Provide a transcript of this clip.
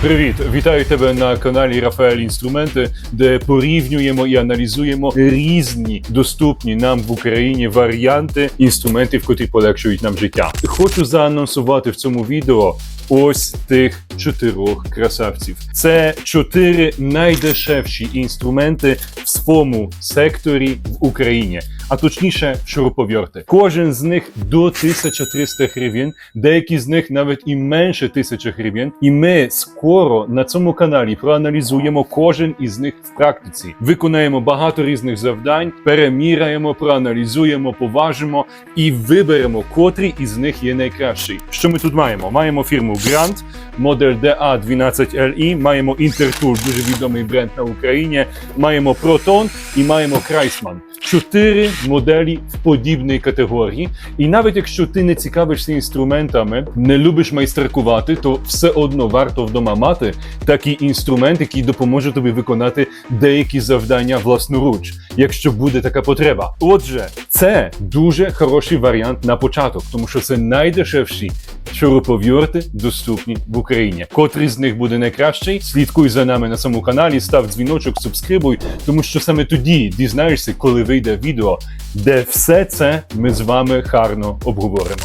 Привіт, вітаю тебе на каналі Рафаель Інструменти, де порівнюємо і аналізуємо різні доступні нам в Україні варіанти інструментів, котрі полегшують нам життя. Хочу заанонсувати в цьому відео ось тих чотирьох красавців. Це чотири найдешевші інструменти в своєму секторі в Україні, а точніше, шуруповерти. Кожен з них до 1300 гривень, деякі з них навіть і менше 1000 гривень. І ми скоро на цьому каналі проаналізуємо кожен із них в практиці. Виконаємо багато різних завдань, переміряємо, проаналізуємо, поважимо і виберемо, котрий із них є найкращий. Що ми тут маємо? Маємо фірму Grant, модель DA12LE, маємо Intertool, дуже відомий бренд на Україні, маємо Proton і маємо Kreisman. Чотири моделі в подібній категорії. І навіть якщо ти не цікавишся інструментами, не любиш майстеркувати, то все одно варто вдома мати такий інструмент, який допоможе тобі виконати деякі завдання власноруч, якщо буде така потреба. Отже, це дуже хороший варіант на початок, тому що це найдешевші шуруповерти доступні в Україні. Котрий з них буде найкращий? Слідкуй за нами на самому каналі, став дзвіночок, субскрибуй, тому що саме тоді дізнаєшся, коли вийде відео, де все це ми з вами гарно обговоримо.